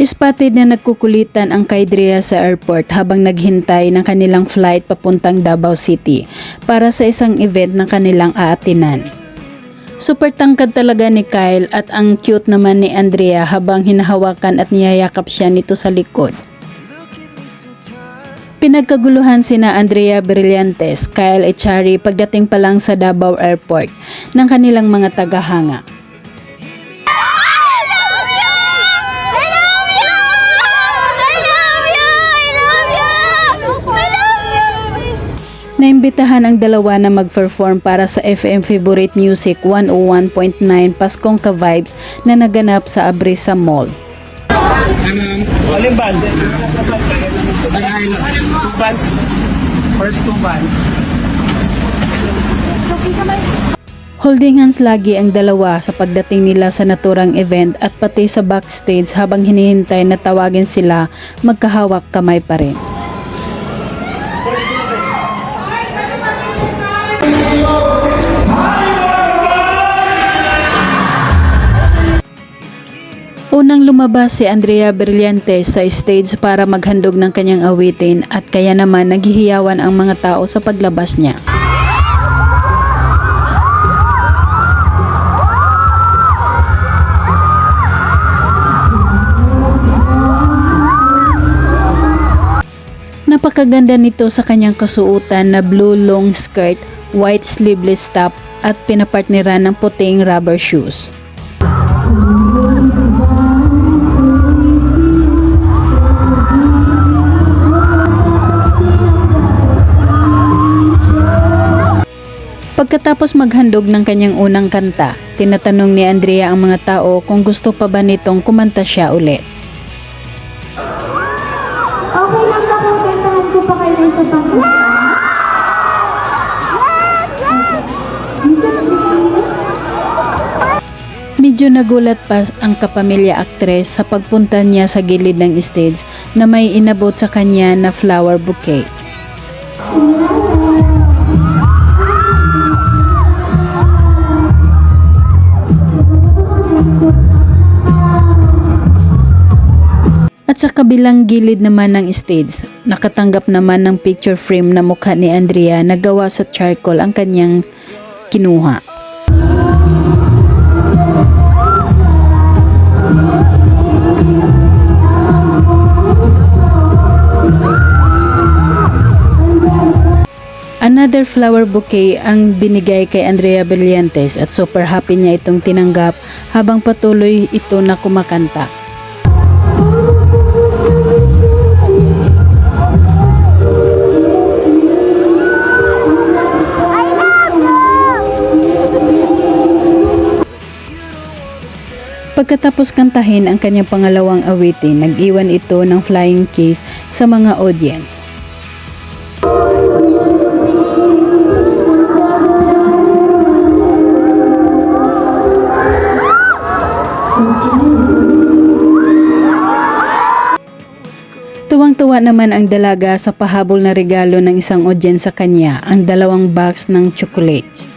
Spotted na nagkukulitan ang Kaidria sa airport habang naghintay ng kanilang flight papuntang Davao City para sa isang event ng kanilang aatinan. Super tangkad talaga ni Kyle at ang cute naman ni Andrea habang hinahawakan at niyayakap siya nito sa likod. Pinagkaguluhan sina Andrea Brillantes, Kyle Echari pagdating pa lang sa Davao Airport ng kanilang mga tagahanga. Naimbitahan ang dalawa na mag-perform para sa FM Favorite Music 101.9 Paskong Ka Vibes na naganap sa Abrisa Mall. Aling band? Dahil two bands. First two bands. Holding hands lagi ang dalawa sa pagdating nila sa naturang event at pati sa backstage habang hinihintay na tawagin sila magkahawak kamay pa rin. Unang lumabas si Andrea Brillantes sa stage para maghandog ng kanyang awitin at kaya naman naghihiyawan ang mga tao sa paglabas niya. Napakaganda nito sa kanyang kasuotan na blue long skirt, white sleeveless top at pinapartneran ng puting rubber shoes. Pagkatapos maghandog ng kanyang unang kanta, tinatanong ni Andrea ang mga tao kung gusto pa ba nitong kumanta siya ulit. Okay lang ba kung kantahan ko pa kayo sa pangkanta? Medyo nagulat pa ang kapamilya aktres sa pagpunta niya sa gilid ng stage na may inabot sa kanya na flower bouquet. Sa kabilang gilid naman ng stage, nakatanggap naman ng picture frame na mukha ni Andrea na gawa sa charcoal ang kanyang kinuha. Another flower bouquet ang binigay kay Andrea Brillantes at super happy niya itong tinanggap habang patuloy ito na kumakanta. Pagkatapos kantahin ang kanyang pangalawang awitin, nag-iwan ito ng flying kiss sa mga audience. Tuwang-tuwa naman ang dalaga sa pahabol na regalo ng isang audience sa kanya, ang dalawang box ng chocolates.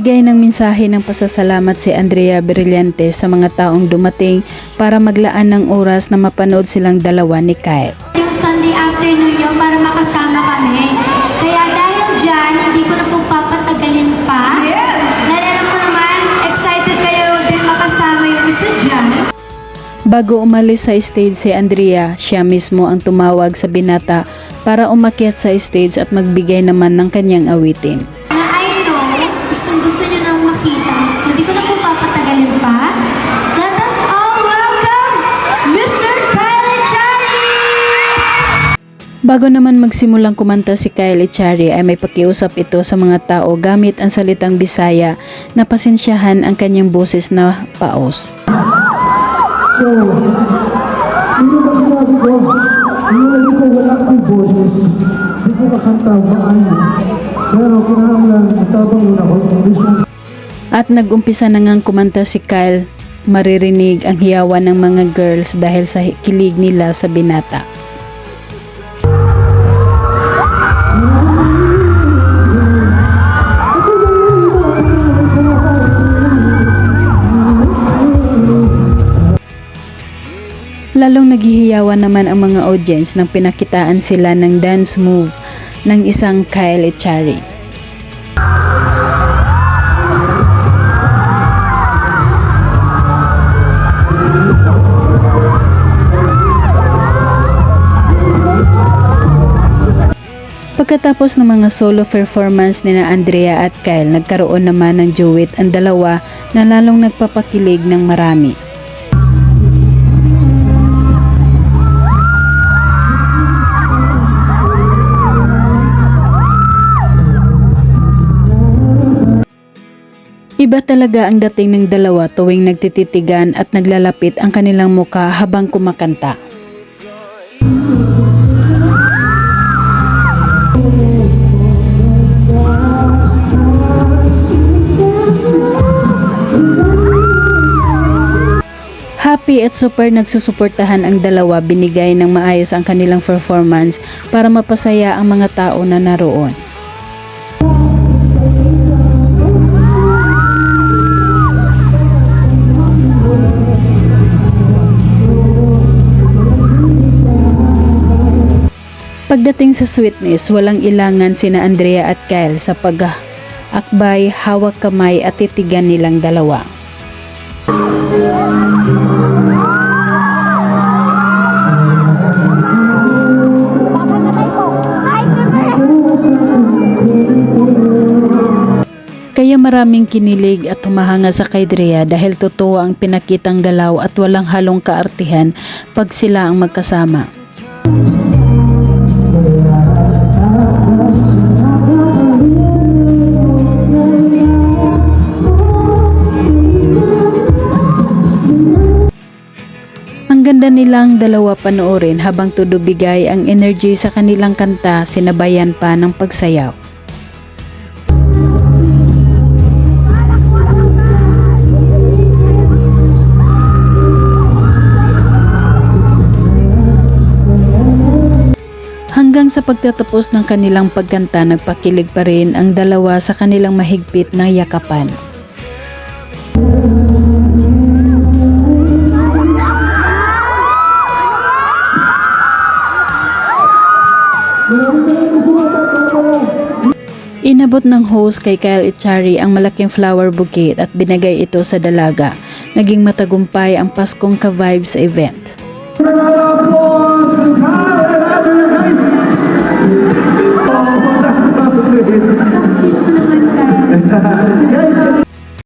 Nagbigay ng mensahe ng pasasalamat si Andrea Brillantes sa mga taong dumating para maglaan ng oras na mapanood silang dalawa ni Kyle. Yung Sunday afternoon nyo para makasama kami. Kaya dahil dyan, hindi ko na po papatagalin pa. Yes! Dahil alam ko naman, excited kayo din makasama yung isa dyan. Bago umalis sa stage si Andrea, siya mismo ang tumawag sa binata para umakyat sa stage at magbigay naman ng kanyang awitin. Bago naman magsimulang kumanta si Kyle Echari ay may pakiusap ito sa mga tao gamit ang salitang Bisaya na pasensyahan ang kanyang boses na paos. Pero kinahanglan, matabang muna ko, At nag-umpisa na ngang kumanta si Kyle, maririnig ang hiyawan ng mga girls dahil sa kilig nila sa binata. Naghihiyawan naman ang mga audience nang pinakitaan sila ng dance move ng isang Kyle Echari. Pagkatapos ng mga solo performance ni na Andrea at Kyle, nagkaroon naman ng duet ang dalawa na lalong nagpapakilig ng marami. Iba talaga ang dating ng dalawa tuwing nagtititigan at naglalapit ang kanilang muka habang kumakanta. Happy at super nagsusuportahan ang dalawa binigay ng maayos ang kanilang performance para mapasaya ang mga tao na naroon. Pagdating sa sweetness, walang ilangan sina Andrea at Kyle sa pag-akbay, hawak kamay at titigan nilang dalawa. Kaya maraming kinilig at humahanga sa kay Drea dahil totoo ang pinakitang galaw at walang halong kaartihan pag sila ang magkasama. Ang ganda nilang dalawa panoorin habang tudubigay ang energy sa kanilang kanta sinabayan pa ng pagsayaw. Hanggang sa pagtatapos ng kanilang pagkanta, nagpakilig pa rin ang dalawa sa kanilang mahigpit na yakapan. Inabot ng host kay Kyle Echari ang malaking flower bouquet at binigay ito sa dalaga. Naging matagumpay ang Paskong Ka-Vibes event.